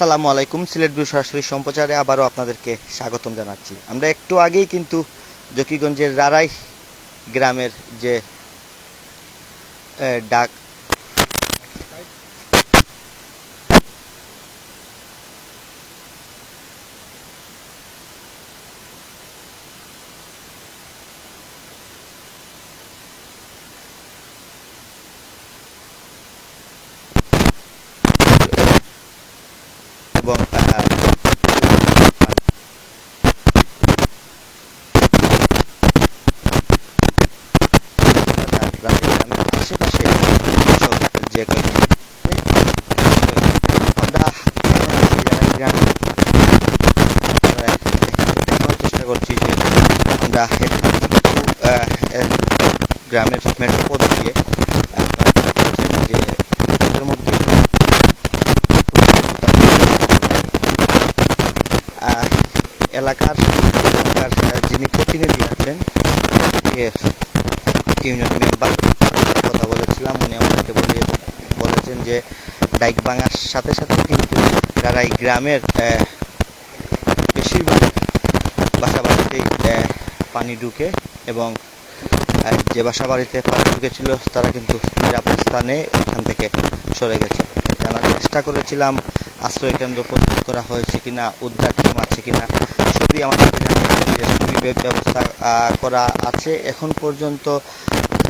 আসসালামু আলাইকুম, সিলেট ভিউ সরাসরি সম্প্রচারে আবারও আপনাদেরকে স্বাগতম জানাচ্ছি। আমরা একটু আগেই কিন্তু জকিগঞ্জের রারাই গ্রামের যে ডাক এবং আহ, রারাই গ্রামের আশেপাশে দেখানোর চেষ্টা করছি যে আমরা গ্রামের মেট্রো দিয়ে এলাকার যিনি প্রতিনিধি আছেন ইউনিয়ন মেম্বার কথা বলেছিলাম উনি আমাদেরকে বলে বলেছেন যে ডাইক ভাঙার সাথে সাথে কিন্তু তারা এই গ্রামের বেশিরভাগ বাসা বাড়িতেই পানি ঢুকে এবং যে বাসা বাড়িতে পানি ঢুকেছিল তারা কিন্তু নিরাপদ স্থানে এখান থেকে সরে গেছে। জানার চেষ্টা করেছিলাম, আশ্রয় কেন্দ্র প্রস্তুত করা হয়েছে কিনা, উদ্ধার টিম আছে কিনা, সবই আমাদের ব্যবস্থা করা আছে। এখন পর্যন্ত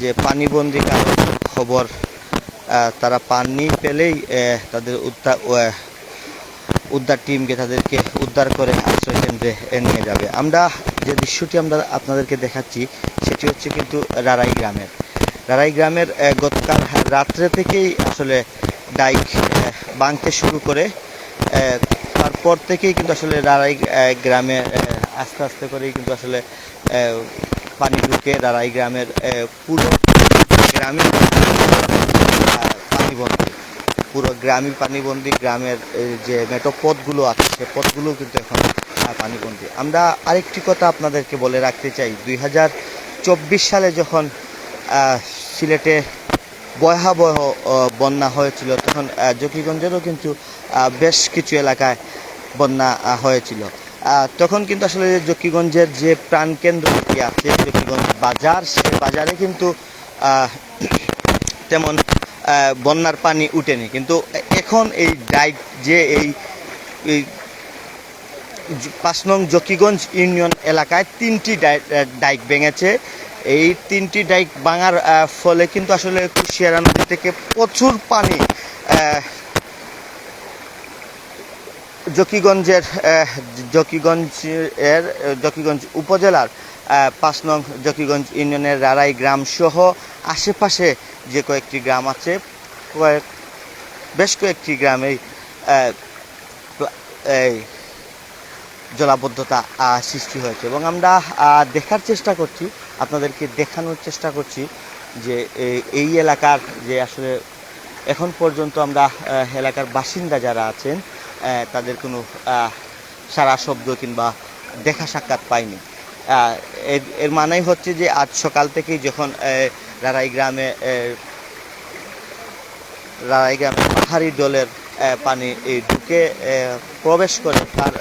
যে পানিবন্দি কারও খবর তারা পানি পেলেই তাদের উদ্ধার উদ্ধার টিমকে তাদেরকে উদ্ধার করে আশ্রয় কেন্দ্রে নিয়ে যাবে। আমরা যে দৃশ্যটি আমরা আপনাদেরকে দেখাচ্ছি, সেটি হচ্ছে কিন্তু রারাই গ্রামের। রারাই গ্রামের গতকাল রাত্রে থেকেই আসলে ডাইক বাঁধতে শুরু করে তারপর থেকেই কিন্তু আসলে রারাই গ্রামে আস্তে আস্তে করেই কিন্তু আসলে পানি ঢুকে রারাই গ্রামের পুরো গ্রামে। পানিবন্দী, পুরো গ্রামীণ পানিবন্দী গ্রামের যে মেটো পথগুলো আছে, সে পথগুলো কিন্তু এখন পানিবন্দী। আমরা আরেকটি কথা আপনাদেরকে বলে রাখতে চাই, দুই হাজার চব্বিশ সালে যখন সিলেটে ভয়াবহ বন্যা হয়েছিল, তখন জকিগঞ্জেরও কিন্তু বেশ কিছু এলাকায় বন্যা হয়েছিল। তখন কিন্তু আসলে জকিগঞ্জের যে প্রাণকেন্দ্রটি আছে, জকিগঞ্জ বাজার, সে বাজারে কিন্তু তেমন বন্যার পানি উঠেনি। কিন্তু এখন এই ডাইক যে এই পাঁচ নং জকিগঞ্জ ইউনিয়ন এলাকায় তিনটি ডাই- ডাইক ভেঙেছে। এই তিনটি ডাইক ভাঙার ফলে কিন্তু আসলে কুশিয়ারা নদী থেকে প্রচুর পানি জকিগঞ্জের জকিগঞ্জ এর জকিগঞ্জ উপজেলার পাঁচ নং জকিগঞ্জ ইউনিয়নের রারাই গ্রাম সহ আশেপাশে যে কয়েকটি গ্রাম আছে, কয়েক বেশ কয়েকটি গ্রামে এই জলাবদ্ধতা সৃষ্টি হয়েছে। এবং আমরা দেখার চেষ্টা করছি, আপনাদেরকে দেখানোর চেষ্টা করছি যে এই- এলাকার যে আসলে এখন পর্যন্ত আমরা এলাকার বাসিন্দা যারা আছেন তাদের কোনো সারা শব্দ কিংবা দেখা সাক্ষাৎ পাইনি। এর মানেই হচ্ছে যে, আজ সকাল থেকেই যখন রারাই গ্রামে রারাই গ্রামে পাহাড়ি দলের পানি ঢুকে প্রবেশ করে তার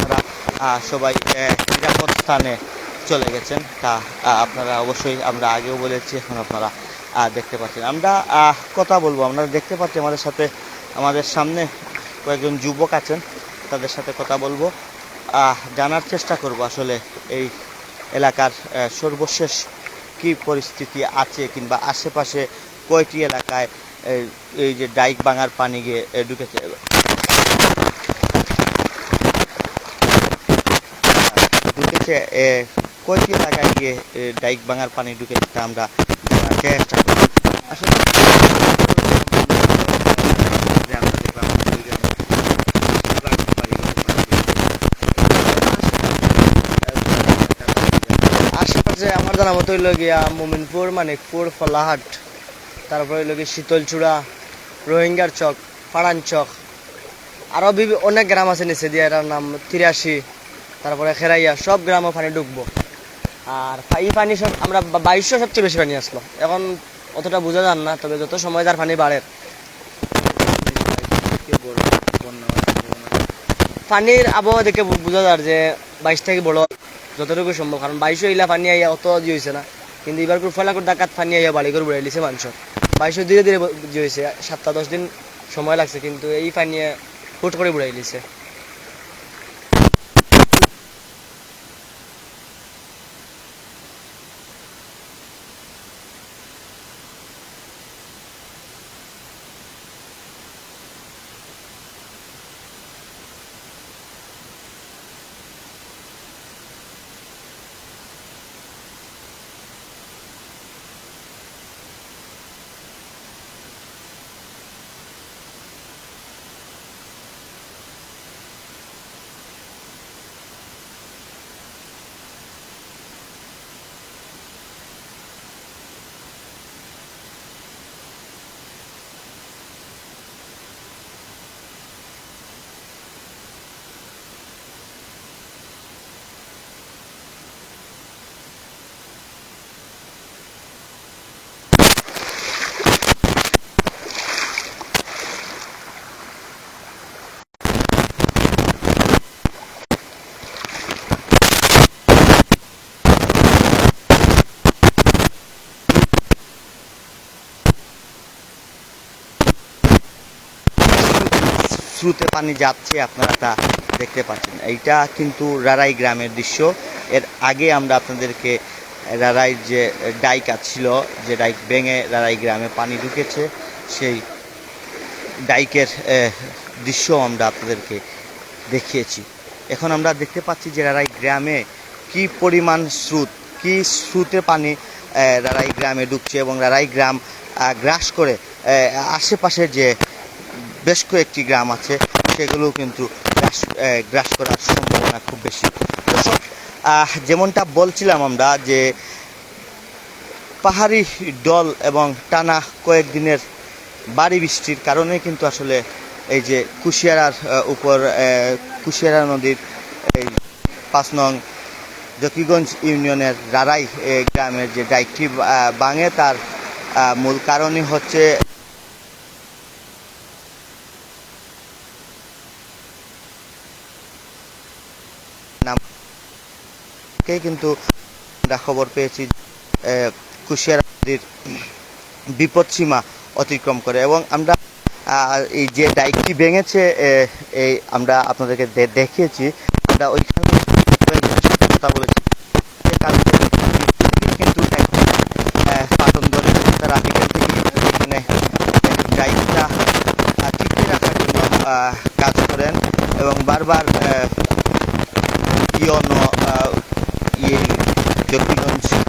তারা সবাই নিরাপদ স্থানে চলে গেছেন। তা আপনারা অবশ্যই আমরা আগেও বলেছি, এখন আপনারা দেখতে পাচ্ছেন। আমরা কথা বলব। আমরা দেখতে পাচ্ছি আমাদের সাথে, আমাদের সামনে কয়েকজন যুবক আছেন, তাদের সাথে কথা বলব। জানার চেষ্টা করব আসলে এই এলাকার সর্বশেষ কি পরিস্থিতি আছে কিংবা আশেপাশে কয়টি এলাকায় এই যে ডাইক ভাঙার পানি গিয়ে ঢুকেছে? ঢুকেছে কয়টি এলাকায় গিয়ে ডাইক ভাঙার পানি ঢুকেছে? আমরা চেষ্টা করব আসলে গ্রামে দেখলাম, ওই গ্রামে বেশিরভাগ বাড়িঘরে পানি। আশেপাশে আমার জানা মতো গিয়া মোমিনপুর, মানিকপুর, ফলাহাট, তারপরে হইল শীতলচূড়া, রোহিঙ্গার চক পাড়ান চক। আরও অনেক গ্রাম আছে নিচে দিয়ে, এটার নাম তিরাশি, তারপরে খেরাইয়া, সব গ্রামও পানি ঢুকবো। আর এই পানি সব আমরা বাইশশো সবচেয়ে বেশি পানি আসলো। এখন অতটা বোঝা যান না, তবে যত সময় যার পানি বাড়ে? পানির আবহাওয়া দেখে বোঝা যায় যে বাইশ থেকে বড় যতটুকু সম্ভব, কারণ বাইশো ইলা পানি আইয়া অত জি হয়েছে না। কিন্তু এবার করে ফলাকর ডাকাত পানি আইয়া বাড়ি করে বুড়াই দিয়েছে মানুষ বাইশ ধীরে ধীরে জি হয়েছে সাতটা দশ দিন সময় লাগছে, কিন্তু এই পানি হুট করে বুড়াই লিছে স্রোতে পানি যাচ্ছে, আপনারা তা দেখতে পাচ্ছেন। এইটা কিন্তু রারাই গ্রামের দৃশ্য। এর আগে আমরা আপনাদেরকে রারাই যে ডাইকা ছিল, যে ডাইক ভেঙে রারাই গ্রামে পানি ঢুকেছে, সেই ডাইকের দৃশ্য আমরা আপনাদেরকে দেখিয়েছি। এখন আমরা দেখতে পাচ্ছি যে রারাই গ্রামে কি পরিমাণ স্রোত, কি স্রোতে পানি রারাই গ্রামে ঢুকছে এবং রারাই গ্রাম গ্রাস করে আশেপাশে যে বেশ কয়েকটি গ্রাম আছে সেগুলোও কিন্তু গ্রাস গ্রাস করার সম্ভাবনা খুব বেশি। দর্শক যেমনটা বলছিলাম আমরা যে পাহাড়ি ডল এবং টানা কয়েকদিনের বাড়ি বৃষ্টির কারণে কিন্তু আসলে এই যে কুশিয়ারার উপর কুশিয়ারা নদীর এই পাঁচ নং জকিগঞ্জ ইউনিয়নের রারাই গ্রামের যে ডাইকটি আহ, ভাঙে তার মূল কারণই হচ্ছে কে কিন্তু আমরা খবর পেয়েছি কুশিয়ারা নদীর বিপদসীমা অতিক্রম করে এবং আমরা এই যে ডাইকটি ভেঙেছে এই আমরা আপনাদেরকে দেখিয়েছি, আমরা ওইখানে কথা বলেছি। কিন্তু তারা ডাইকটা রাখার জন্য কাজ করেন এবং বারবার ইয়নো iyi köprü yönü